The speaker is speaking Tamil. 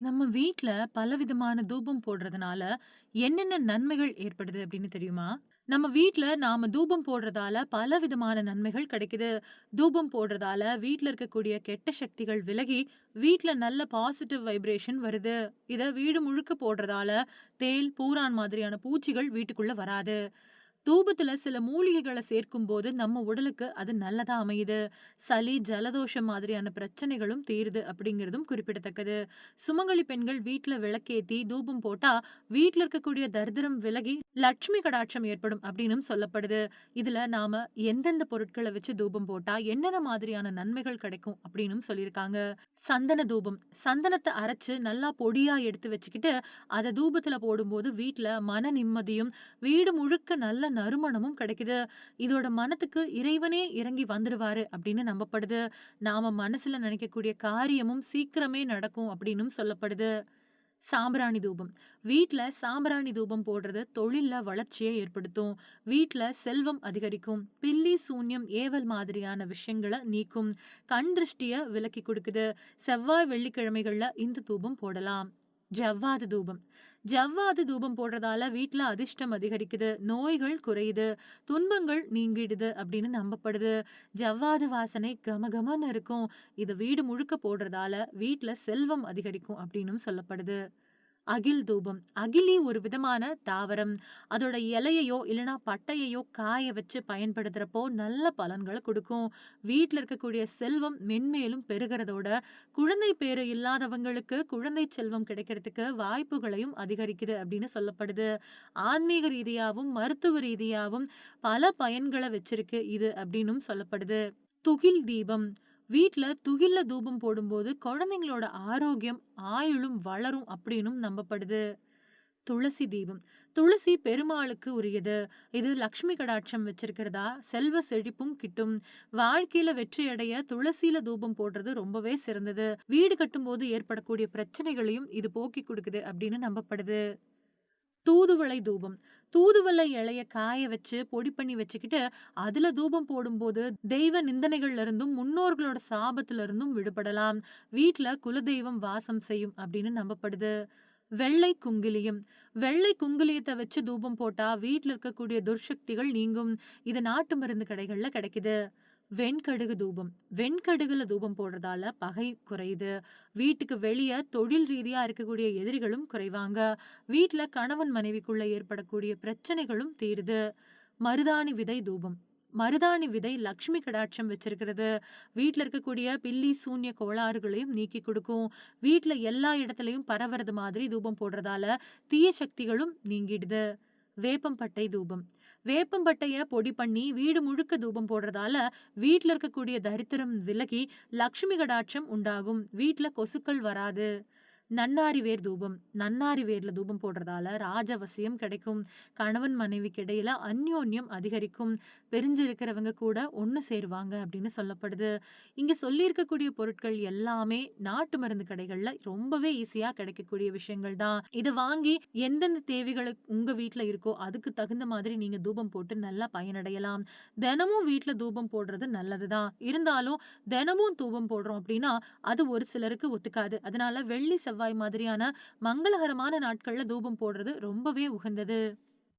நம்ம வீட்ல பலவிதமான தூபம் போடுறதுனால என்னென்ன நன்மைகள் ஏற்படுது அப்படின்னு தெரியுமா? நம்ம வீட்ல நாம தூபம் போடுறதால பலவிதமான நன்மைகள் கிடைக்குது. தூபம் போடுறதால வீட்ல இருக்கக்கூடிய கெட்ட சக்திகள் விலகி, வீட்ல நல்ல பாசிட்டிவ் வைப்ரேஷன் வருது. இத வீடு முழுக்க போடுறதால தேள், பூரான் மாதிரியான பூச்சிகள் வீட்டுக்குள்ள வராது. தூபத்துல சில மூலிகைகளை சேர்க்கும் போது நம்ம உடலுக்கு அது நல்லதா அமையுது. சளி, ஜலதோஷம் மாதிரியான பிரச்சனைகளும் தீருது அப்படிங்கிறதும் குறிப்பிடத்தக்கது. சுமங்கலி பெண்கள் வீட்டுல விளக்கேத்தி தூபம் போட்டா, வீட்டுல இருக்கக்கூடிய தரிதிரம் விலகி லட்சுமி கடாட்சம் ஏற்படும் அப்படின்னும் சொல்லப்படுது. இதுல நாம எந்தெந்த பொருட்களை வச்சு தூபம் போட்டா என்னென்ன மாதிரியான நன்மைகள் கிடைக்கும் அப்படின்னும் சொல்லியிருக்காங்க. சந்தன தூபம். சந்தனத்தை அரைச்சு நல்லா பொடியா எடுத்து வச்சுக்கிட்டு, அத தூபத்துல போடும்போது வீட்டுல மன நிம்மதியும், வீடு முழுக்க நல்ல நறுமணமும் கிடைக்குது. இதோட மனத்துக்கு இறைவனே இறங்கி வந்துடுவாரு அப்படின்னு நம்பப்படுது. நாம மனசுல நினைக்கக்கூடிய காரியமும் சீக்கிரமே நடக்கும் அப்படின்னும் சொல்லப்படுது. சாம்பிராணி தூபம். வீட்டில் சாம்பிராணி தூபம் போடுறது தொழிலில் வளர்ச்சியை ஏற்படுத்தும். வீட்டில் செல்வம் அதிகரிக்கும். பில்லி, சூன்யம், ஏவல் மாதிரியான விஷயங்களை நீக்கும். கண் திருஷ்டியை விலக்கி கொடுக்குது செவ்வாய், வெள்ளிக்கிழமைகள்ல இந்த தூபம் போடலாம். ஜவ்வாது தூபம். ஜவ்வாது தூபம் போடுறதால வீட்டில் அதிர்ஷ்டம் அதிகரிக்குது. நோய்கள் குறையுது. துன்பங்கள் நீங்கிடுது அப்படின்னு நம்பப்படுது. ஜவ்வாது வாசனை கமகமன்னு இருக்கும். இது வீடு முழுக்க போடுறதால வீட்டில் செல்வம் அதிகரிக்கும் அப்படின்னும் சொல்லப்படுது. அகில் தூபம். அகிலி ஒரு விதமான தாவரம். அதோட இலையையோ இல்லைன்னா பட்டையையோ காய வச்சு பயன்படுத்துகிறப்போ நல்ல பலன்களை கொடுக்கும் வீட்டில் இருக்கக்கூடிய செல்வம் மென்மேலும் பெருகிறதோட குழந்தை பேரு இல்லாதவங்களுக்கு குழந்தை செல்வம் கிடைக்கிறதுக்கு வாய்ப்புகளையும் அதிகரிக்குது அப்படின்னு சொல்லப்படுது. ஆன்மீக ரீதியாகவும் மருத்துவ ரீதியாகவும் பல பயன்களை வச்சிருக்கு இது அப்படின்னும் சொல்லப்படுது. துகில் தீபம். வீட்டில் துகில்ல தூபம் போடும்போது குழந்தைங்களோட ஆரோக்கியம், ஆயுளும் வளரும் அப்படின்னும் நம்பப்படுது. துளசி தீபம். துளசி பெருமாளுக்கு உரியது. இது லக்ஷ்மி கடாட்சம் வச்சிருக்கிறதா, செல்வ செழிப்பும் கிட்டும். வாழ்க்கையில வெற்றி அடைய துளசியில தூபம் போடுறது ரொம்பவே சிறந்தது. வீடு கட்டும்போது ஏற்படக்கூடிய பிரச்சனைகளையும் இது போக்கிக் கொடுக்குது அப்படின்னு நம்பப்படுது. தூதுவளை தூபம். தூதுவளை இலைய காய வச்சு பொடி பண்ணி வச்சுக்கிட்டு, அதுல தூபம் போடும்போது தெய்வ நிந்தனைகள்ல இருந்தும், முன்னோர்களோட சாபத்துல இருந்தும் விடுபடலாம். வீட்டுல குலதெய்வம் வாசம் செய்யும் அப்படின்னு நம்பப்படுது. வெள்ளை குங்கிலியம். வெள்ளை குங்குலியத்தை வச்சு தூபம் போட்டா வீட்டில் இருக்கக்கூடிய துர்சக்திகள் நீங்கும். இது நாட்டு மருந்து கடைகள்ல கிடைக்குது. வெண்கடுகு தூபம். வெண்கடுகுல தூபம் போடுறதால பகை குறையுது. வீட்டுக்கு வெளியே தொழில் ரீதியா இருக்கக்கூடிய எதிரிகளும் குறைவாங்க. வீட்ல கணவன் மனைவிக்குள்ள ஏற்படக்கூடிய பிரச்சனைகளும் தீருது. மருதாணி விதை தூபம். மருதாணி விதை லக்ஷ்மி கடாட்சம் வச்சிருக்கிறது. வீட்ல இருக்கக்கூடிய பில்லி, சூன்ய கோளாறுகளையும் நீக்கி கொடுக்கும் வீட்ல எல்லா இடத்துலயும் பரவறது மாதிரி தூபம் போடுறதால தீய சக்திகளும் நீங்கிடுது. வேப்பம்பட்டை தூபம். வேப்பம்பட்டைய பொடி பண்ணி வீடு முழுக்க தூபம் போடுறதால வீட்ல இருக்கக்கூடிய தரித்திரம் விலகி லக்ஷ்மி கடாட்சம் உண்டாகும். வீட்டில் கொசுக்கள் வராது. நன்னாரி வேர் தூபம். நன்னாரி வேர்ல தூபம் போடுறதால ராஜவசியம் கிடைக்கும். கணவன் மனைவிக்கு இடையில அந்யோன்யம் அதிகரிக்கும். பெரிஞ்சிருக்கிறவங்க கூட ஒண்ணு சேருவாங்க அப்படின்னு சொல்லப்படுது. இங்க சொல்லியிருக்கக்கூடிய பொருட்கள் எல்லாமே நாட்டு மருந்து கடைகள்ல ரொம்பவே ஈஸியா கிடைக்கக்கூடிய விஷயங்கள் தான். இதை வாங்கி எந்தெந்த தேவைகள் உங்க வீட்டுல இருக்கோ அதுக்கு தகுந்த மாதிரி நீங்க தூபம் போட்டு நல்லா பயனடையலாம். தினமும் வீட்டுல தூபம் போடுறது நல்லதுதான் இருந்தாலும் தினமும் தூபம் போடுறோம் அப்படின்னா, அது ஒரு சிலருக்கு ஒத்துக்காது. அதனால வெள்ளி, செவ்வாய் மாதிரியான மங்களகரமான நாட்கள்ல தூபம் போடுறது ரொம்பவே உகந்தது.